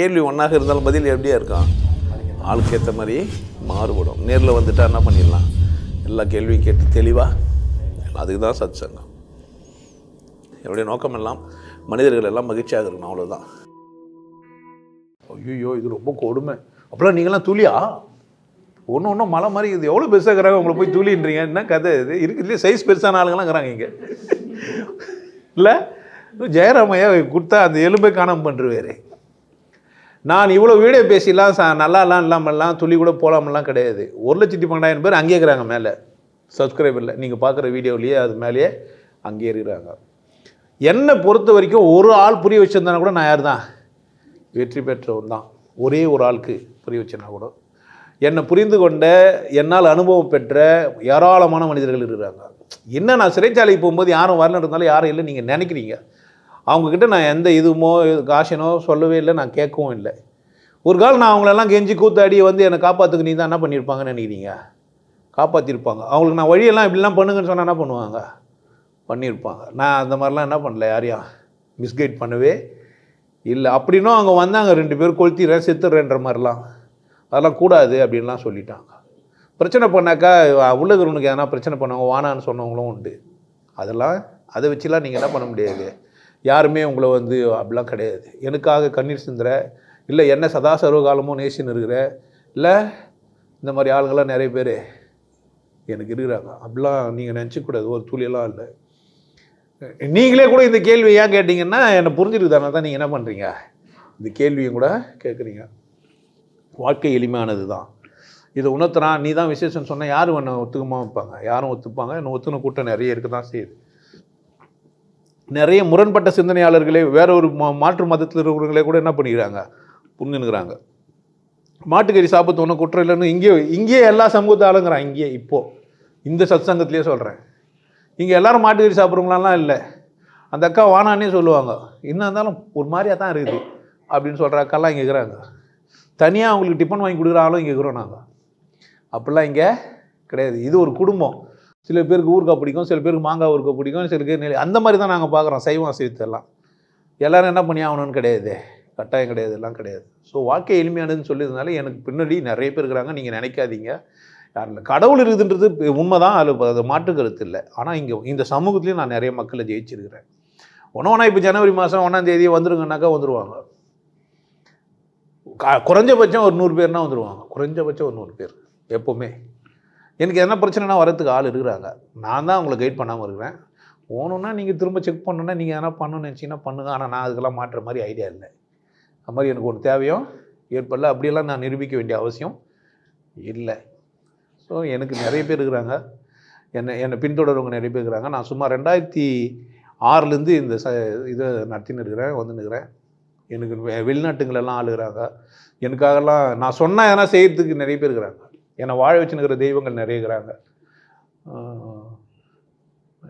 கேள்வி ஒன்றாக இருந்தாலும் பதில் எப்படியா இருக்கும்? ஆளுக்கு ஏற்ற மாதிரி மாறுபடும். நேரில் வந்துட்டால் என்ன பண்ணிடலாம்? எல்லா கேள்வியும் கேட்டு தெளிவாக அதுக்கு தான் சத் சங்கம் என்னுடைய நோக்கம் எல்லாம் மனிதர்கள் எல்லாம் மகிழ்ச்சியாக இருக்கணும் அவ்வளோதான் ஐயோ இது ரொம்ப கொடுமை. அப்படிலாம் நீங்களாம் துளியா? ஒன்று ஒன்றும் மழை மாதிரி இது எவ்வளோ பெருசாக இருக்கிறாங்க? உங்களை போய் துளின்றீங்க. என்ன கதை இது? இருக்கு. இல்லையே சைஸ் பெருசான ஆளுங்களாம் இருக்கிறாங்க இங்கே. இல்லை? ஜெயராமையா கொடுத்தா அந்த எலும்பை காணாமல் பண்ணுருவாரு நான் இவ்வளோ வீடியோ பேசிடலாம் ச நல்லாலாம் இல்லாமல்லாம் துளி கூட போகலாமெல்லாம் கிடையாது. ஒரு லட்சத்தி பன்னெண்டாயிரம் பேர் அங்கே இருக்கிறாங்க மேலே. சப்ஸ்கிரைபரில் நீங்கள் பார்க்குற வீடியோவிலேயே அது மேலேயே அங்கேயே இருக்கிறாங்க. என்னை பொறுத்த வரைக்கும் ஒரு ஆள் புரிய வச்சிருந்தானா கூட நான் யார் தான் வெற்றி பெற்றவன் தான். ஒரே ஒரு ஆளுக்கு புரிய வச்சேன்னா கூட. என்னை புரிந்து கொண்ட என்னால் அனுபவம் பெற்ற ஏராளமான மனிதர்கள் இருக்கிறாங்க. என்ன நான் சிறைச்சாலைக்கு போகும்போது யாரும் வரல இருந்தாலும் யாரும் இல்லை நீங்கள் நினைக்கிறீங்க? அவங்கக்கிட்ட நான் எந்த இதுமோ காஷனோ சொல்லவே இல்லை நான் கேட்கவும் இல்லை. ஒரு கால் நான் அவங்களெல்லாம் கெஞ்சி கூத்தாடி வந்து என்னை காப்பாற்றுக்கு நீ தான் என்ன பண்ணியிருப்பாங்கன்னு நினைக்கிறீங்க? காப்பாற்றிருப்பாங்க அவங்களுக்கு நான் வழியெல்லாம் இப்படிலாம் பண்ணுங்கன்னு சொன்னால் என்ன பண்ணுவாங்க? பண்ணியிருப்பாங்க. நான் அந்த மாதிரிலாம் என்ன பண்ணல யாரையும் மிஸ்கைட் பண்ணவே இல்லை. அப்படின்னும் அவங்க வந்தாங்க ரெண்டு பேரும் கொளுத்திடுறேன் செத்துடுறேன்ற மாதிரிலாம். அதெல்லாம் கூடாது அப்படின்லாம் சொல்லிட்டாங்க. பிரச்சனை பண்ணாக்கா உனக்கு எதனா பிரச்சனை பண்ணவங்க வானான்னு சொன்னவங்களும் உண்டு. அதெல்லாம் அதை வச்சுலாம் நீங்கள் என்ன பண்ண முடியாது. யாருமே உங்களை வந்து அப்படிலாம் கிடையாது. எனக்காக கண்ணீர் சிந்துற இல்லை என்ன சதா சர்வகாலமும் நேசின்னு இருக்கிற இல்லை இந்த மாதிரி ஆளுங்கள்லாம் நிறைய பேர் எனக்கு இருக்கிறாங்க. அப்படிலாம் நீங்கள் நினச்சிக்கூடாது ஒரு துளியெல்லாம் இல்லை. நீங்களே கூட இந்த கேள்வி ஏன் கேட்டிங்கன்னா என்னை புரிஞ்சிருக்குதானா தான் நீங்கள் என்ன பண்ணுறீங்க இந்த கேள்வியும் கூட கேட்குறீங்க. வாழ்க்கை எளிமையானது தான். இதை உணர்த்துறான் நீ தான் விசேஷம் சொன்னால் யாரும் என்னை ஒத்துக்கமாக வைப்பாங்க? யாரும் ஒத்துப்பாங்க? என்னை ஒத்துன கூட்டம் நிறைய இருக்க தான் செய்யுது. நிறைய முரண்பட்ட சிந்தனையாளர்களே வேற ஒரு மாற்று மதத்தில் இருக்கிறவங்களே கூட என்ன பண்ணிக்கிறாங்க? புரிஞ்சுனுக்கிறாங்க மாட்டுக்கறி சாப்பிட்டு ஒன்றும் குற்றம் இல்லைன்னு இங்கேயே இங்கேயே எல்லா சமூகத்தை ஆளுங்கிறான். இங்கேயே இப்போது இந்த சத் சங்கத்திலே சொல்கிறேன் இங்கே எல்லோரும் மாட்டுக்கறி சாப்பிட்றவங்களாம் இல்லை. அந்த அக்கா வானானே சொல்லுவாங்க. என்ன இருந்தாலும் ஒரு மாதிரியாக தான் இருக்குது அப்படின்னு சொல்கிற அக்காலாம் இங்கே இருக்கிறாங்க. தனியாக அவங்களுக்கு டிஃபன் வாங்கி கொடுக்குற ஆளும் இங்கே இருக்கிறோம் நாங்கள் அப்படிலாம் இங்கே கிடையாது. இது ஒரு குடும்பம். சில பேருக்கு ஊறுகாய் பிடிக்கும் சில பேருக்கு மாங்காய் ஊறுகாய் பிடிக்கும் சில பேர் நெல்லி அந்த மாதிரி தான் நாங்கள் பார்க்குறோம் சைவம் அசைவத்தெல்லாம். எல்லோரும் என்ன பண்ணி ஆகணும்னு கிடையாது கட்டாயம் கிடையாது எல்லாம் கிடையாது. ஸோ வாழ்க்கை எளிமையானதுன்னு சொல்லியதுனால எனக்கு பின்னாடி நிறைய பேர் இருக்கிறாங்க நீங்கள் நினைக்காதீங்க. யாரில் கடவுள் இருக்குதுன்றது உண்மை தான் அதில் அது மாற்று கருத்து இல்லை. ஆனால் இங்கே இந்த சமூகத்துலேயும் நான் நிறைய மக்களை ஜெயிச்சிருக்கிறேன். ஒன்று ஒன்றா இப்போ ஜனவரி மாதம் ஒன்றாம் தேதி வந்துருங்கனாக்கா வந்துடுவாங்க க- குறைஞ்சபட்சம் ஒரு நூறு பேர்னா வந்துடுவாங்க குறைஞ்சபட்சம் ஒரு நூறு பேர் எப்போவுமே. எனக்கு என்ன பிரச்சனைனா வரதுக்கு ஆள் இருக்கிறாங்க. நான் தான் உங்களை கைட் பண்ணாமல் இருக்கிறேன். போகணுன்னா நீங்கள் திரும்ப செக் பண்ணணுன்னா நீங்கள் எதனா பண்ணணும்னு நினச்சிங்கன்னா பண்ணுங்க. ஆனால் நான் அதுக்கெல்லாம் மாற்றுற மாதிரி ஐடியா இல்லை. அது மாதிரி எனக்கு ஒரு தேவையும் ஏற்படல. அப்படியெல்லாம் நான் நிரூபிக்க வேண்டிய அவசியம் இல்லை. ஸோ எனக்கு நிறைய பேர் இருக்கிறாங்க. என்னை என்னை பின்தொடர்வங்க நிறைய பேர் இருக்கிறாங்க. நான் சும்மா ரெண்டாயிரத்தி ஆறுலேருந்து இந்த ச இதை நடத்தின்னு இருக்கிறேன் வந்துன்னு இருக்கிறேன். எனக்கு வெளிநாட்டுங்களெல்லாம் ஆளுகிறாங்க எனக்காகலாம் நான் சொன்னால் எதனா செய்யறதுக்கு நிறைய பேர் இருக்கிறாங்க. என்னை வாழ வச்சுனுக்கிற தெய்வங்கள் நிறைய இருக்கிறாங்க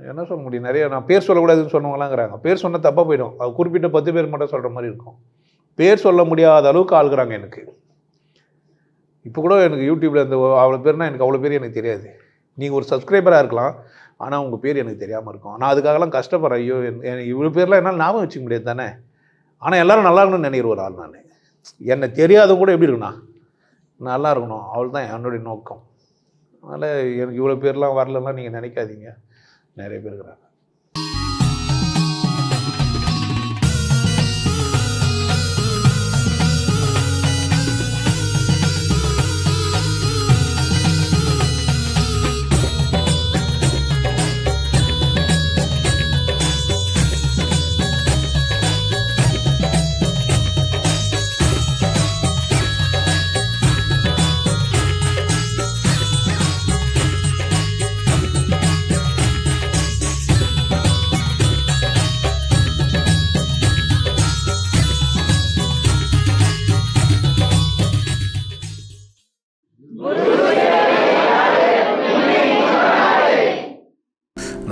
என்ன சொல்ல முடியும்? நிறைய நான் பேர் சொல்லக்கூடாதுன்னு சொன்னவங்களாங்கிறாங்க. பேர் சொன்னால் தப்பாக போயிடும். அது குறிப்பிட்ட பத்து பேர் மட்டும் சொல்கிற மாதிரி இருக்கும். பேர் சொல்ல முடியாத அளவுக்கு ஆளுகிறாங்க எனக்கு. இப்போ கூட எனக்கு யூடியூப்பில் இந்த அவ்வளோ பேர்னால் எனக்கு அவ்வளோ பேர் எனக்கு தெரியாது. நீங்கள் ஒரு சப்ஸ்கிரைபராக இருக்கலாம். ஆனால் உங்கள் பேர் எனக்கு தெரியாமல் இருக்கும். நான் அதுக்காகலாம் கஷ்டப்படுறேன். ஐயோ என்- இவ்வளோ பேர்லாம் என்னால் ஞாபகம் வச்சுக்க முடியாது தானே? ஆனால் எல்லோரும் நல்லா இருக்கணும்னு நினைக்கிற ஒரு ஆள் நான். என்னை தெரியாதவங்க கூட எப்படி இருக்குண்ணா? நல்லா இருக்கணும் அவள் தான் என்னுடைய நோக்கம். அதனால் எனக்கு இவ்வளோ பேர்லாம் வரலலாம் நீங்கள் நினைக்காதீங்க. நிறைய பேர் இருக்கிறாங்க.